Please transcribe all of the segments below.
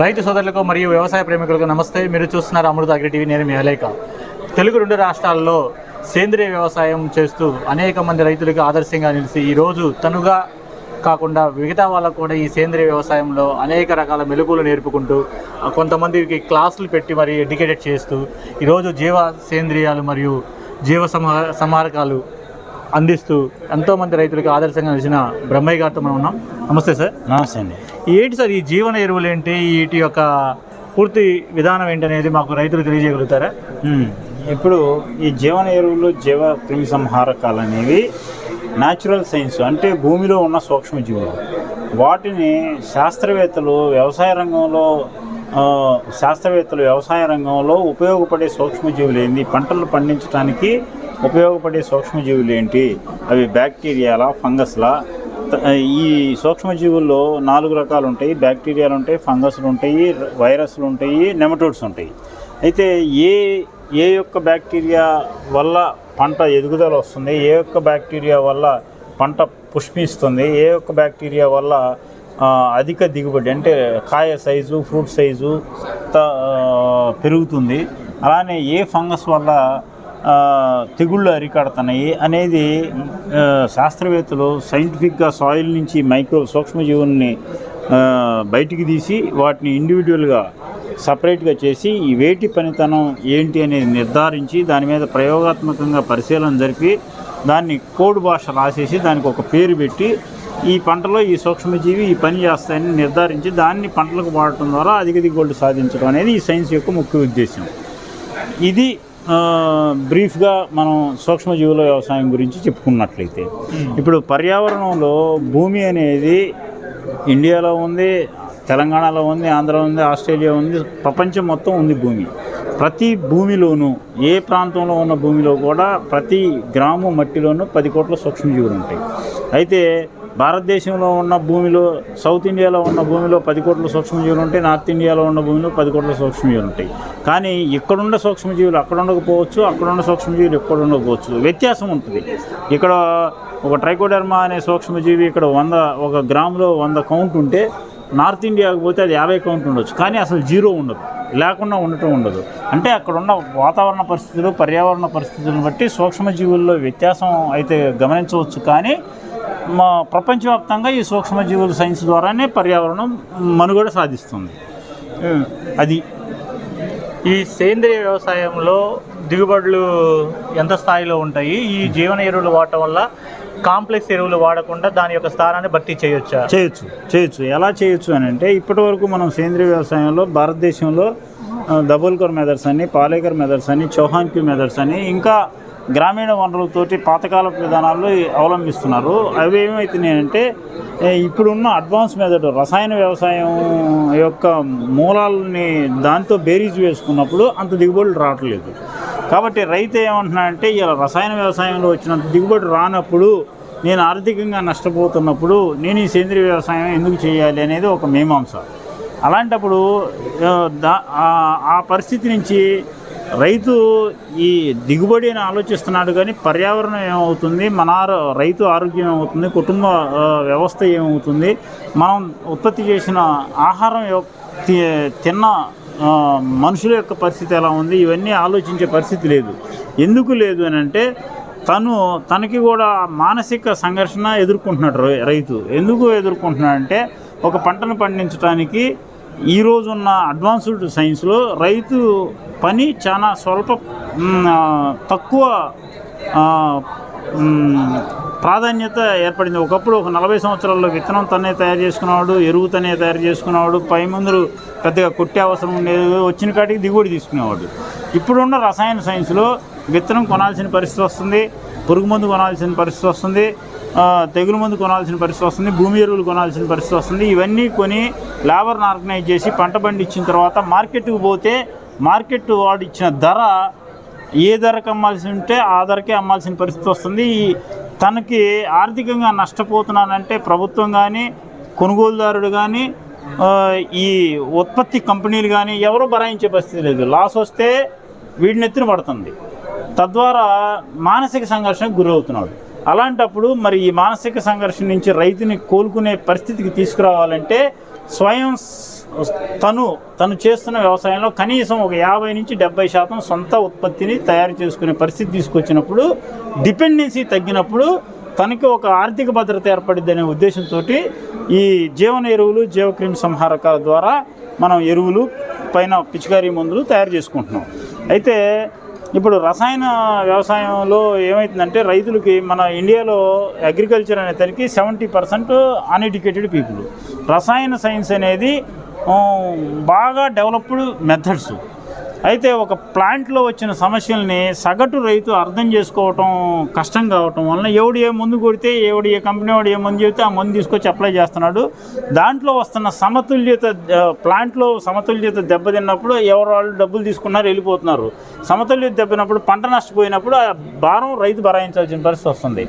రైతు సోదరులకు మరియు వ్యవసాయ ప్రేమికులకు నమస్తే. మీరు చూస్తున్నారు అమృత అగ్రి టీవీ. నేను మీ అలేక తెలుగు రెండు రాష్ట్రాల్లో సేంద్రియ వ్యవసాయం చేస్తూ అనేక మంది రైతులకు ఆదర్శంగా నిలిచి ఈరోజు తనుగా కాకుండా మిగతా వాళ్ళకు కూడా ఈ సేంద్రియ వ్యవసాయంలో అనేక రకాల మెలకువలు నేర్పుకుంటూ కొంతమందికి క్లాసులు పెట్టి మరి ఎడ్యుకేటెడ్ చేస్తూ ఈరోజు జీవ సేంద్రియాలు మరియు జీవ సమా సంహారకాలు అందిస్తూ ఎంతోమంది రైతులకు ఆదర్శంగా నిలిచిన బ్రహ్మయ్య గారితో మనం ఉన్నాం. నమస్తే సార్. నమస్తే అండి. ఏంటి సార్ ఈ జీవన ఎరువులు ఏంటి? వీటి యొక్క పూర్తి విధానం ఏంటనేది మాకు రైతులు తెలియజేయగలుగుతారా? ఇప్పుడు ఈ జీవన ఎరువులు జీవ క్రిమి సంహారకాలు అనేవి న్యాచురల్ సైన్స్ అంటే భూమిలో ఉన్న సూక్ష్మజీవులు. వాటిని శాస్త్రవేత్తలు వ్యవసాయ రంగంలో శాస్త్రవేత్తలు వ్యవసాయ రంగంలో ఉపయోగపడే సూక్ష్మజీవులు ఏంటి పంటలు పండించడానికి ఉపయోగపడే సూక్ష్మజీవులు ఏంటి? అవి బ్యాక్టీరియాలా ఫంగస్లా ఈ సూక్ష్మజీవుల్లో నాలుగు రకాలు ఉంటాయి బ్యాక్టీరియాలు ఉంటాయి ఫంగస్లు ఉంటాయి వైరస్లు ఉంటాయి నెమటోడ్స్ ఉంటాయి అయితే ఏ ఏ యొక్క బ్యాక్టీరియా వల్ల పంట ఎదుగుదల వస్తుంది ఏ యొక్క బ్యాక్టీరియా వల్ల పంట పుష్పిస్తుంది ఏ యొక్క బ్యాక్టీరియా వల్ల అధిక దిగుబడి అంటే కాయ సైజు ఫ్రూట్ సైజు త- పెరుగుతుంది? అలానే ఏ ఫంగస్ వల్ల తెగుళ్ళు అరికడుతున్నాయి అనేది శాస్త్రవేత్తలు సైంటిఫిక్గా సాయిల్ నుంచి మైక్రో సూక్ష్మజీవుల్ని బయటికి తీసి వాటిని ఇండివిజువల్గా సపరేట్గా చేసి ఈ వేటి పనితనం ఏంటి అనేది నిర్ధారించి దాని మీద ప్రయోగాత్మకంగా పరిశీలన జరిపి దాన్ని కోడ్ భాష రాసేసి దానికి ఒక పేరు పెట్టి ఈ పంటలో ఈ సూక్ష్మజీవి ఈ పని చేస్తాయని నిర్ధారించి దాన్ని పంటలకు వాడటం ద్వారా అధిక దిగుబడులు సాధించడం అనేది ఈ సైన్స్ యొక్క ముఖ్య ఉద్దేశం ఇది బ్రీఫ్గా మనం సూక్ష్మజీవుల వ్యవసాయం గురించి చెప్పుకున్నట్లయితే. ఇప్పుడు పర్యావరణంలో భూమి అనేది ఇండియాలో ఉంది తెలంగాణలో ఉంది ఆంధ్ర ఉంది ఆస్ట్రేలియా ఉంది ప్రపంచం మొత్తం ఉంది భూమి. ప్రతి భూమిలోనూ ఏ ప్రాంతంలో ఉన్న భూమిలో కూడా ప్రతి గ్రాము మట్టిలోనూ పది కోట్ల సూక్ష్మజీవులు ఉంటాయి. అయితే భారతదేశంలో ఉన్న భూమిలో సౌత్ ఇండియాలో ఉన్న భూమిలో పది కోట్ల సూక్ష్మజీవులు ఉంటాయి నార్త్ ఇండియాలో ఉన్న భూమిలో పది కోట్ల సూక్ష్మజీవులు ఉంటాయి. కానీ ఇక్కడున్న సూక్ష్మజీవులు అక్కడ ఉండకపోవచ్చు అక్కడున్న సూక్ష్మజీవులు ఇక్కడ ఉండకపోవచ్చు. వ్యత్యాసం ఉంటుంది. ఇక్కడ ఒక ట్రైకోడర్మా అనే సూక్ష్మజీవి ఇక్కడ వంద ఒక గ్రాములో వంద కౌంట్ ఉంటే నార్త్ ఇండియాకి పోతే అది యాభై కౌంట్ ఉండొచ్చు. కానీ అసలు జీరో ఉండదు. లేకుండా ఉండటం ఉండదు. అంటే అక్కడ ఉన్న వాతావరణ పరిస్థితులు పర్యావరణ పరిస్థితులను బట్టి సూక్ష్మజీవుల్లో వ్యత్యాసం అయితే గమనించవచ్చు. కానీ మా ప్రపంచవ్యాప్తంగా ఈ సూక్ష్మజీవుల సైన్స్ ద్వారానే పర్యావరణం మనుగడ సాధిస్తుంది. అది ఈ సేంద్రియ వ్యవసాయంలో దిగుబడులు ఎంత స్థాయిలో ఉంటాయి? ఈ జీవన ఎరువులు వాడటం వల్ల కాంప్లెక్స్ ఎరువులు వాడకుండా దాని యొక్క స్థానాన్ని భర్తీ చేయొచ్చా? చేయొచ్చు చేయొచ్చు. ఎలా చేయొచ్చు అని అంటే ఇప్పటి వరకు మనం సేంద్రీయ వ్యవసాయంలో భారతదేశంలో ఆ, దబోల్కర్ మెథడ్స్ అని పాలేకర్ మెథడ్స్ అని చౌహాన్ క్యూ మెథడ్స్ అని ఇంకా గ్రామీణ వనరులతోటి పాతకాలపు విధానాలు అవలంబిస్తున్నారు. అవి ఏమవుతున్నాయంటే ఇప్పుడున్న అడ్వాన్స్ మెథడ్ రసాయన వ్యవసాయం యొక్క మూలాలని దాంతో బేరీజ్ వేసుకున్నప్పుడు అంత దిగుబడులు రావట్లేదు. కాబట్టి రైతు ఏమంటున్నాడంటే ఇలా రసాయన వ్యవసాయంలో వచ్చినంత దిగుబడి రానప్పుడు నేను ఆర్థికంగా నష్టపోతున్నప్పుడు నేను ఈ సేంద్రీయ వ్యవసాయం ఎందుకు చేయాలి? అనేది ఒక మీమాంస. అలాంటప్పుడు దా- ఆ పరిస్థితి నుంచి రైతు ఈ దిగుబడి అని ఆలోచిస్తున్నాడు కానీ పర్యావరణం ఏమవుతుంది? మన రైతు ఆరోగ్యం ఏమవుతుంది? కుటుంబ వ్యవస్థ ఏమవుతుంది? మనం ఉత్పత్తి చేసిన ఆహారం యొక్క- తిన్న మనుషుల యొక్క పరిస్థితి ఎలా ఉంది? ఇవన్నీ ఆలోచించే పరిస్థితి లేదు. ఎందుకు లేదు అని అంటే తను తనకి కూడా మానసిక సంఘర్షణ ఎదుర్కొంటున్నాడు రై- రైతు. ఎందుకు ఎదుర్కొంటున్నాడంటే ఒక పంటను పండించడానికి ఈరోజు ఉన్న అడ్వాన్స్డ్ సైన్స్లో రైతు పని చాలా స్వల్ప తక్కువ ప్రాధాన్యత ఏర్పడింది. ఒకప్పుడు ఒక నలభై సంవత్సరాల్లో విత్తనం తనే తయారు చేసుకునేవాడు ఎరువు తనే తయారు చేసుకునేవాడు పై ముందు పెద్దగా కొట్టే అవసరం ఉండేది వచ్చిన కాటికి దిగుబడి తీసుకునేవాడు. ఇప్పుడున్న రసాయన సైన్స్లో విత్తనం కొనాల్సిన పరిస్థితి వస్తుంది పురుగు మందు కొనాల్సిన పరిస్థితి వస్తుంది తెగులు మందు కొనాల్సిన పరిస్థితి వస్తుంది భూమి ఎరువులు కొనాల్సిన పరిస్థితి వస్తుంది. ఇవన్నీ కొని లేబర్ని ఆర్గనైజ్ చేసి పంట పండించిన తర్వాత మార్కెట్కి పోతే మార్కెట్ వాడు ఇచ్చిన ధర ఏ ధరకు అమ్మాల్సి ఉంటే ఆ ధరకే అమ్మాల్సిన పరిస్థితి వస్తుంది. తనకి ఆర్థికంగా నష్టపోతున్నానంటే ప్రభుత్వం కానీ కొనుగోలుదారుడు కానీ ఈ ఉత్పత్తి కంపెనీలు కానీ ఎవరూ భరాయించే పరిస్థితి లేదు. లాస్ వస్తే వీడినెత్తిన పడుతుంది. తద్వారా మానసిక సంఘర్షణకు గురవుతున్నాడు. అలాంటప్పుడు మరి ఈ మానసిక సంఘర్షణ నుంచి రైతుని కోలుకునే పరిస్థితికి తీసుకురావాలంటే స్వయం తను తను చేస్తున్న వ్యవసాయంలో కనీసం ఒక యాభై నుంచి డెబ్బై శాతం సొంత ఉత్పత్తిని తయారు చేసుకునే పరిస్థితి తీసుకొచ్చినప్పుడు డిపెండెన్సీ తగ్గినప్పుడు తనకి ఒక ఆర్థిక భద్రత ఏర్పడిద్దనే అనే ఉద్దేశంతో ఈ జీవన ఎరువులు జీవక్రిమి సంహారకాల ద్వారా మనం ఎరువులు పైన పిచికారీ మందులు తయారు చేసుకుంటున్నాం. అయితే ఇప్పుడు రసాయన వ్యవసాయంలో ఏమవుతుందంటే రైతులకి మన ఇండియాలో అగ్రికల్చర్ అనేసరికి సెవెంటీ పర్సెంట్ అన్ఎడ్యుకేటెడ్ పీపుల్ రసాయన సైన్స్ అనేది బాగా డెవలప్డ్ మెథడ్స్ అయితే ఒక ప్లాంట్లో వచ్చిన సమస్యల్ని సగటు రైతు అర్థం చేసుకోవటం కష్టం కావటం వలన ఎవడు ఏ మందు కొడితే ఎవడు ఏ కంపెనీ వాడు ఏ మందు చెబితే ఆ మందు తీసుకొచ్చి అప్లై చేస్తున్నాడు. దాంట్లో వస్తున్న సమతుల్యత ప్లాంట్లో సమతుల్యత దెబ్బతిన్నప్పుడు ఎవరు వాళ్ళు డబ్బులు తీసుకున్నారు వెళ్ళిపోతున్నారు. సమతుల్యత దెబ్బతిన్నప్పుడు పంట నష్టపోయినప్పుడు ఆ భారం రైతు భరాయించాల్సిన పరిస్థితి వస్తుంది.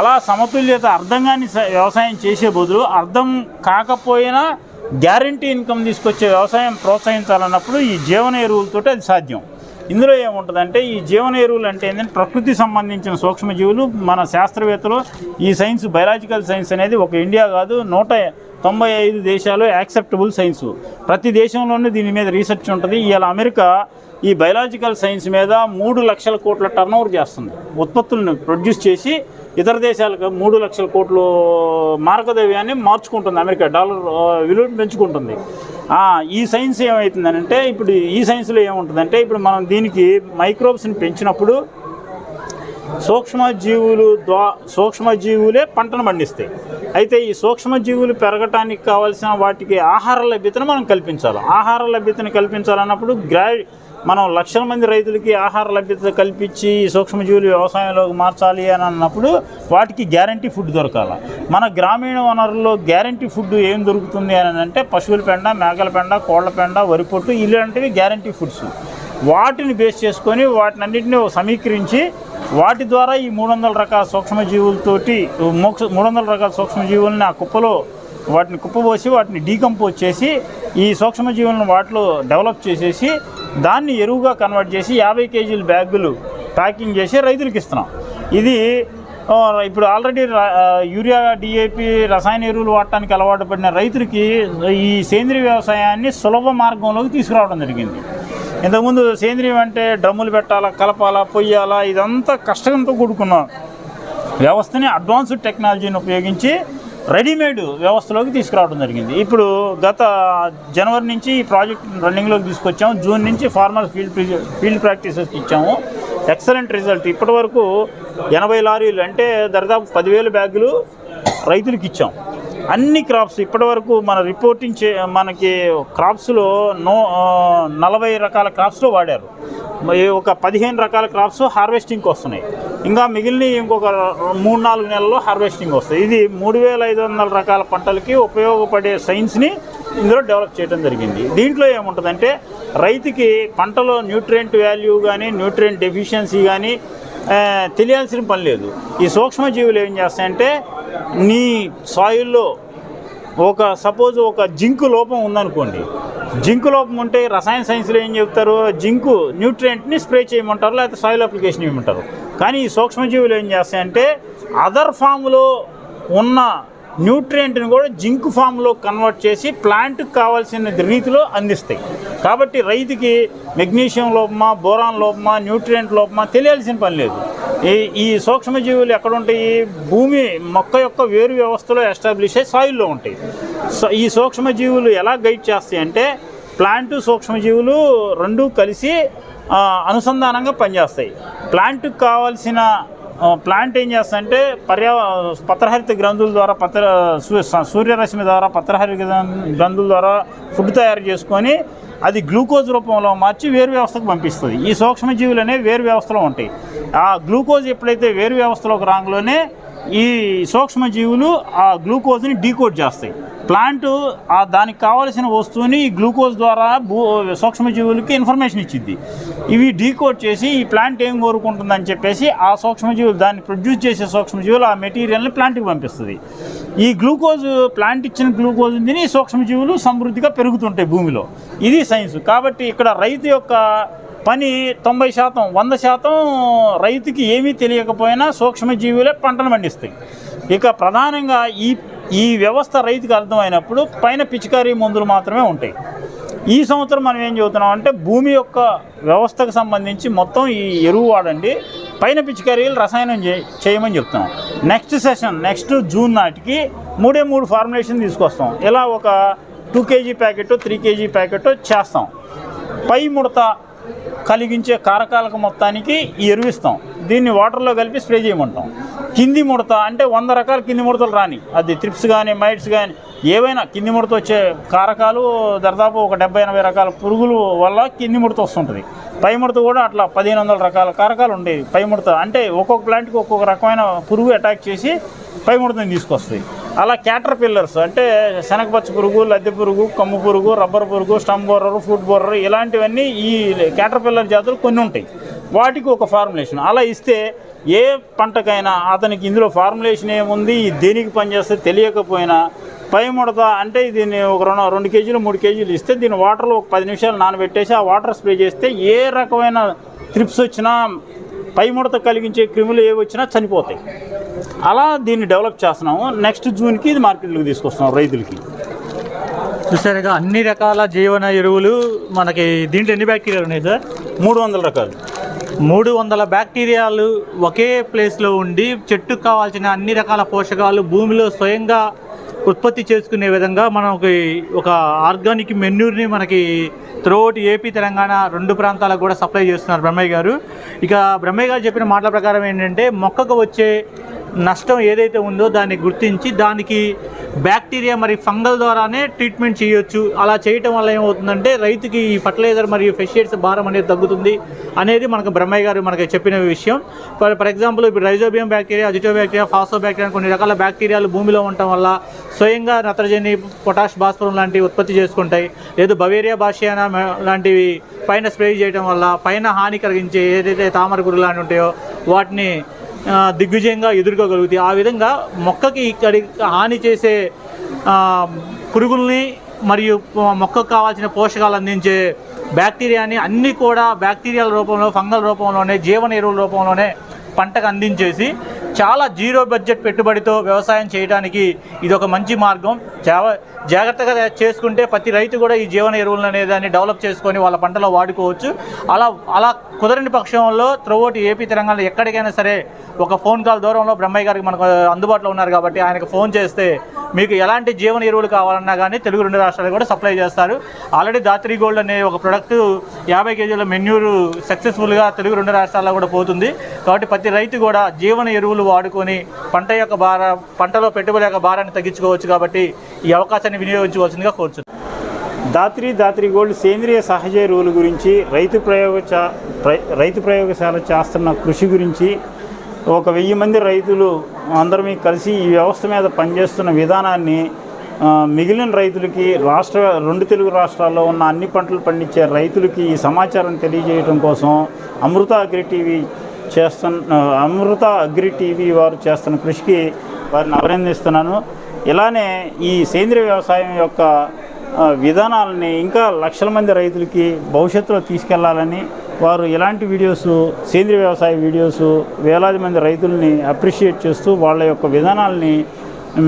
అలా సమతుల్యత అర్థం కాని వ్యవసాయం చేసే బదులు అర్థం కాకపోయినా గ్యారంటీ ఇన్కమ్ తీసుకొచ్చే వ్యవసాయం ప్రోత్సహించాలన్నప్పుడు ఈ జీవన ఎరువులతో అది సాధ్యం. ఇందులో ఏముంటుందంటే ఈ జీవన ఎరువులు అంటే ఏంటంటే ప్రకృతి సంబంధించిన సూక్ష్మజీవులు మన శాస్త్రవేత్తలు ఈ సైన్స్ బయలాజికల్ సైన్స్ అనేది ఒక ఇండియా కాదు నూట తొంభై ఐదు దేశాలు యాక్సెప్టబుల్ సైన్స్. ప్రతి దేశంలోనూ దీని మీద రీసెర్చ్ ఉంటుంది. ఇవాళ అమెరికా ఈ బయలాజికల్ సైన్స్ మీద మూడు లక్షల కోట్ల టర్నోవర్ చేస్తుంది. ఉత్పత్తులను ప్రొడ్యూస్ చేసి ఇతర దేశాలకు మూడు లక్షల కోట్లు మార్గదవ్యాన్ని మార్చుకుంటుంది అమెరికా డాలర్ విలువ విలువను పెంచుకుంటుంది. ఈ సైన్స్ ఏమవుతుందనంటే ఇప్పుడు ఈ సైన్స్లో ఏముంటుందంటే ఇప్పుడు మనం దీనికి మైక్రోబ్స్ని పెంచినప్పుడు సూక్ష్మజీవులు ద్వా సూక్ష్మజీవులే పంటను పండిస్తాయి. అయితే ఈ సూక్ష్మజీవులు పెరగటానికి కావాల్సిన వాటికి ఆహార లభ్యతను మనం కల్పించాలి. ఆహార లభ్యతను కల్పించాలన్నప్పుడు గ్రా మనం లక్షల మంది రైతులకి ఆహార లభ్యత కల్పించి సూక్ష్మజీవులు వ్యవసాయంలోకి మార్చాలి అని అన్నప్పుడు వాటికి గ్యారంటీ ఫుడ్ దొరకాలి. మన గ్రామీణ వనరుల్లో గ్యారంటీ ఫుడ్ ఏం దొరుకుతుంది అని అంటే పశువుల పెండ మేకల పెండ కోళ్ళ పెండ వరి పొట్టు ఇలాంటివి గ్యారంటీ ఫుడ్స్. వాటిని బేస్ చేసుకొని వాటినన్నింటినీ సమీకరించి వాటి ద్వారా ఈ మూడు వందల రకాల సూక్ష్మజీవులతోటి మోక్ష మూడు వందల రకాల సూక్ష్మజీవుల్ని ఆ కుప్పలో వాటిని కుప్పబోసి వాటిని డీకంపోజ్ చేసి ఈ సూక్ష్మజీవులను వాటిలో డెవలప్ చేసేసి దాన్ని ఎరువుగా కన్వర్ట్ చేసి యాభై కేజీల బ్యాగులు ప్యాకింగ్ చేసి రైతులకు ఇస్తున్నాం. ఇది ఇప్పుడు ఆల్రెడీ యూరియా డిఏపి రసాయన ఎరువులు వాడటానికి అలవాటు పడిన రైతులకి ఈ సేంద్రీయ వ్యవసాయాన్ని సులభ మార్గంలోకి తీసుకురావడం జరిగింది. ఇంతకుముందు సేంద్రియం అంటే డ్రమ్ములు పెట్టాలా కలపాలా పొయ్యాలా ఇదంతా కష్టంతో కూడుకున్న వ్యవస్థని అడ్వాన్స్డ్ టెక్నాలజీని ఉపయోగించి రెడీమేడ్ వ్యవస్థలోకి తీసుకురావడం జరిగింది. ఇప్పుడు గత జనవరి నుంచి ఈ ప్రాజెక్ట్ రన్నింగ్లోకి తీసుకొచ్చాము జూన్ నుంచి ఫార్మర్ ఫీల్డ్ ఫీల్డ్ ప్రాక్టీసెస్కి ఇచ్చాము. Excellent result. ఇప్పటివరకు ఎనభై లారీలు అంటే దాదాపు పదివేల బ్యాగులు రైతులకు ఇచ్చాం. అన్ని క్రాప్స్ ఇప్పటివరకు మన రిపోర్టింగ్ చే మనకి క్రాప్స్లో నో నలభై రకాల క్రాప్స్లో వాడారు. ఒక పదిహేను రకాల క్రాప్స్ హార్వెస్టింగ్కి వస్తున్నాయి. ఇంకా మిగిలిన ఇంకొక మూడు నాలుగు నెలల్లో హార్వెస్టింగ్ వస్తాయి. ఇది మూడు వేల ఐదు వందల రకాల పంటలకి ఉపయోగపడే సైన్స్ని ఇందులో డెవలప్ చేయడం జరిగింది. దీంట్లో ఏముంటుందంటే రైతుకి పంటలో న్యూట్రియంట్ వాల్యూ కానీ న్యూట్రియంట్ డెఫిషియన్సీ కానీ తెలియాల్సిన పని లేదు. ఈ సూక్ష్మజీవులు ఏం చేస్తాయంటే నీ సాయిల్లో ఒక సపోజ్ ఒక జింకు లోపం ఉందనుకోండి. జింకు లోపం ఉంటే రసాయన సైన్స్లో ఏం చెప్తారు? జింకు న్యూట్రియంట్ని స్ప్రే చేయమంటారు లేకపోతే సాయిల్ అప్లికేషన్ ఇవ్వమంటారు. కానీ ఈ సూక్ష్మజీవులు ఏం చేస్తాయంటే అదర్ ఫామ్లో ఉన్న న్యూట్రియంట్ని కూడా జింక్ ఫామ్లో కన్వర్ట్ చేసి ప్లాంట్కి కావాల్సిన రీతిలో అందిస్తాయి. కాబట్టి రైతుకి మెగ్నీషియం లోపమా బోరాన్ లోపమా న్యూట్రియంట్ లోపమా తెలియాల్సిన పని లేదు. ఈ ఈ సూక్ష్మజీవులు ఎక్కడుంటాయి? భూమి మొక్క యొక్క వేరు వ్యవస్థలో ఎస్టాబ్లిష్ అయ్యి సాయిల్లో ఉంటాయి. సో ఈ సూక్ష్మజీవులు ఎలా గైడ్ చేస్తాయి అంటే ప్లాంట్ సూక్ష్మజీవులు రెండూ కలిసి అనుసంధానంగా పనిచేస్తాయి. ప్లాంట్కి కావాల్సిన ప్లాంట్ ఏం చేస్తుందంటే పర్యా పత్రహరిత గ్రంథుల ద్వారా పత్ర సూ- సూర్యరశ్మి ద్వారా పత్రహరిత గ్రంథుల ద్వారా ఫుడ్ తయారు చేసుకొని అది గ్లూకోజ్ రూపంలో మార్చి వేరు వ్యవస్థకు పంపిస్తుంది. ఈ సూక్ష్మజీవులు అనేవి వేరు వ్యవస్థలో ఉంటాయి. ఆ గ్లూకోజ్ ఎప్పుడైతే వేరు వ్యవస్థలోకి రాగానే ఈ సూక్ష్మజీవులు ఆ గ్లూకోజ్ని డీకోడ్ చేస్తాయి. ప్లాంట్ ఆ దానికి కావలసిన వస్తువుని ఈ గ్లూకోజ్ ద్వారా భూ సూక్ష్మజీవులకి ఇన్ఫర్మేషన్ ఇచ్చింది ఇవి డీకోడ్ చేసి ఈ ప్లాంట్ ఏం కోరుకుంటుందని చెప్పేసి ఆ సూక్ష్మజీవులు దాన్ని ప్రొడ్యూస్ చేసే సూక్ష్మజీవులు ఆ మెటీరియల్ని ప్లాంట్కి పంపిస్తుంది. ఈ గ్లూకోజ్ ప్లాంట్ ఇచ్చిన గ్లూకోజ్ తిని సూక్ష్మజీవులు సమృద్ధిగా పెరుగుతుంటాయి భూమిలో. ఇది సైన్స్. కాబట్టి ఇక్కడ రైతు యొక్క పని తొంభై శాతం వంద శాతం రైతుకి ఏమీ తెలియకపోయినా సూక్ష్మజీవులే పంటను పండిస్తాయి. ఇక ప్రధానంగా ఈ ఈ వ్యవస్థ రైతుకు అర్థమైనప్పుడు పైన పిచికారీ మందులు మాత్రమే ఉంటాయి. ఈ సంవత్సరం మనం ఏం చెబుతున్నాం అంటే భూమి యొక్క వ్యవస్థకు సంబంధించి మొత్తం ఈ ఎరువు వాడండి పైన పిచికారీలు రసాయనం చే చేయమని చెప్తున్నాం. నెక్స్ట్ సెషన్ నెక్స్ట్ జూన్ నాటికి మూడే మూడు ఫార్ములేషన్ తీసుకొస్తాం. ఇలా ఒక two KG packet three KG packet చేస్తాం. పై ముడత కలిగించే కారకాలకు మొత్తానికి ఎరువిస్తాం దీన్ని వాటర్లో కలిపి స్ప్రే చేయమంటాం. కింది ముడత అంటే వంద రకాల కింది ముడతలు రాని అది త్రిప్స్ కానీ మైట్స్ కానీ ఏవైనా కింది ముడత వచ్చే కారకాలు దాదాపు ఒక డెబ్బై ఎనభై రకాల పురుగులు వల్ల కింది ముడత వస్తుంటుంది. పై ముడత కూడా అట్లా పదిహేను వందల రకాల కారకాలు ఉండేవి. పై ముడత అంటే ఒక్కొక్క ప్లాంట్కి ఒక్కొక్క రకమైన పురుగు అటాక్ చేసి పైముడతని తీసుకొస్తాయి. అలా క్యాటర్ పిల్లర్స్ అంటే శనగపచ్చ పురుగు లద్దె పురుగు కమ్ము పురుగు రబ్బర్ పురుగు స్టమ్ బోర్రర్ ఫుడ్ బోర్రర్ ఇలాంటివన్నీ ఈ క్యాటర్ పిల్లర్ జాతులు కొన్ని ఉంటాయి. వాటికి ఒక ఫార్ములేషన్. అలా ఇస్తే ఏ పంటకైనా అతనికి ఇందులో ఫార్ములేషన్ ఏముంది? దేనికి పనిచేస్తే తెలియకపోయినా పై ముడత అంటే దీన్ని ఒక రెండు రెండు కేజీలు మూడు కేజీలు ఇస్తే దీన్ని వాటర్లో ఒక పది నిమిషాలు నానబెట్టేసి ఆ వాటర్ స్ప్రే చేస్తే ఏ రకమైన త్రిప్స్ వచ్చినా పై ముడత కలిగించే క్రిములు ఏవి వచ్చినా చనిపోతాయి. అలా దీన్ని డెవలప్ చేస్తున్నాము. నెక్స్ట్ జూన్కి ఇది మార్కెట్లోకి తీసుకొస్తున్నాం రైతులకి. చూసారుగా అన్ని రకాల జీవన ఎరువులు మనకి దీంట్లో ఎన్ని బ్యాక్టీరియాలు ఉన్నాయి సార్? మూడు వందల రకాలు. మూడు వందల బ్యాక్టీరియాలు ఒకే ప్లేస్లో ఉండి చెట్టుకు కావాల్సిన అన్ని రకాల పోషకాలు భూమిలో స్వయంగా ఉత్పత్తి చేసుకునే విధంగా మనకి ఒక ఆర్గానిక్ మెన్యూర్ని మనకి త్రోట్ ఏపీ తెలంగాణ రెండు ప్రాంతాలకు కూడా సప్లై చేస్తున్నారు బ్రహ్మయ్య గారు. ఇక బ్రహ్మయ్య గారు చెప్పిన మాటల ప్రకారం ఏంటంటే మొక్కకు వచ్చే నష్టం ఏదైతే ఉందో దాన్ని గుర్తించి దానికి బ్యాక్టీరియా మరియు ఫంగల్ ద్వారానే ట్రీట్మెంట్ చేయొచ్చు. అలా చేయటం వల్ల ఏమవుతుందంటే రైతుకి ఈ ఫర్టిలైజర్ మరియు ఫెషియేట్స్ భారం అనేది తగ్గుతుంది అనేది మనకు బ్రహ్మయ్య గారు మనకి చెప్పిన విషయం. ఫర్ ఫర్ ఎగ్జాంపుల్ ఇప్పుడు rhizobium bacteria అజిటో bacteria Faso bacteria కొన్ని రకాల బ్యాక్టీరియాలు భూమిలో ఉండటం వల్ల స్వయంగా నత్రజని పొటాష్ భాస్వరం లాంటివి ఉత్పత్తి చేసుకుంటాయి. లేదు బవేరియా బాషియానా లాంటివి పైన స్ప్రే చేయడం వల్ల పైన హాని కలిగించే ఏదైతే తామర గురు లాంటి ఉంటాయో వాటిని దిగ్విజయంగా ఎదుర్కోగలుగుతాయి. ఆ విధంగా మొక్కకి ఇక్కడి హాని చేసే పురుగుల్ని మరియు మొక్కకు కావాల్సిన పోషకాలు అందించే బ్యాక్టీరియాని అన్నీ కూడా బ్యాక్టీరియాల రూపంలో ఫంగల్ రూపంలోనే జీవన ఎరువుల రూపంలోనే పంటకు అందించేసి చాలా జీరో బడ్జెట్ పెట్టుబడితో వ్యవసాయం చేయడానికి ఇది ఒక మంచి మార్గం. జావ జాగ్రత్తగా చేసుకుంటే ప్రతి రైతు కూడా ఈ జీవన ఎరువులను అనే దాన్ని డెవలప్ చేసుకొని వాళ్ళ పంటలో వాడుకోవచ్చు. అలా అలా కుదరని పక్షంలో త్రోవోటి ఏపీ తెలంగాణ ఎక్కడికైనా సరే ఒక ఫోన్ కాల్ దూరంలో బ్రహ్మయ్య గారికి మనకు అందుబాటులో ఉన్నారు కాబట్టి ఆయనకు ఫోన్ చేస్తే మీకు ఎలాంటి జీవన ఎరువులు కావాలన్నా కానీ తెలుగు రెండు రాష్ట్రాలు కూడా సప్లై చేస్తారు. ఆల్రెడీ దాత్రి గోల్డ్ అనే ఒక ప్రొడక్ట్ యాభై కేజీల మెన్యూరు సక్సెస్ఫుల్గా తెలుగు రెండు రాష్ట్రాల్లో కూడా పోతుంది. కాబట్టి ప్రతి రైతు కూడా జీవన ఎరువులు వాడుకొని పంట యొక్క భార పంటలో పెట్టుబడి యొక్క భారాన్ని తగ్గించుకోవచ్చు కాబట్టి ఈ అవకాశాన్ని వినియోగించుకోవాల్సిందిగా కోరుచున్నాను. దాత్రి దాత్రి గోల్డ్ సేంద్రియ సహజ ఎరువుల గురించి రైతు ప్రయోగ రైతు ప్రయోగశాల చేస్తున్న కృషి గురించి ఒక వెయ్యి మంది రైతులు అందరం కలిసి ఈ వ్యవస్థ మీద పనిచేస్తున్న విధానాన్ని మిగిలిన రైతులకి రాష్ట్ర రెండు తెలుగు రాష్ట్రాల్లో ఉన్న అన్ని పంటలు పండించే రైతులకి ఈ సమాచారం తెలియజేయడం కోసం అమృత అగ్రి టీవీ చేస్తున్న అమృత అగ్రి టీవీ వారు చేస్తున్న కృషికి వారిని అభినందిస్తున్నాను. ఇలానే ఈ సేంద్రియ వ్యవసాయం యొక్క విధానాలని ఇంకా లక్షల మంది రైతులకి భవిష్యత్తులో తీసుకెళ్ళాలని వారు ఇలాంటి వీడియోస్ సేంద్రియ వ్యవసాయ వీడియోస్ వేలాది మంది రైతుల్ని అప్రిషియేట్ చేస్తూ వాళ్ళ యొక్క విధానాలని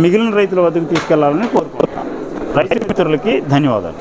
మిగిలిన రైతుల వద్దకు తీసుకెళ్ళాలని కోరుకుంటున్నాను. రైతు మిత్రులకి ధన్యవాదాలు.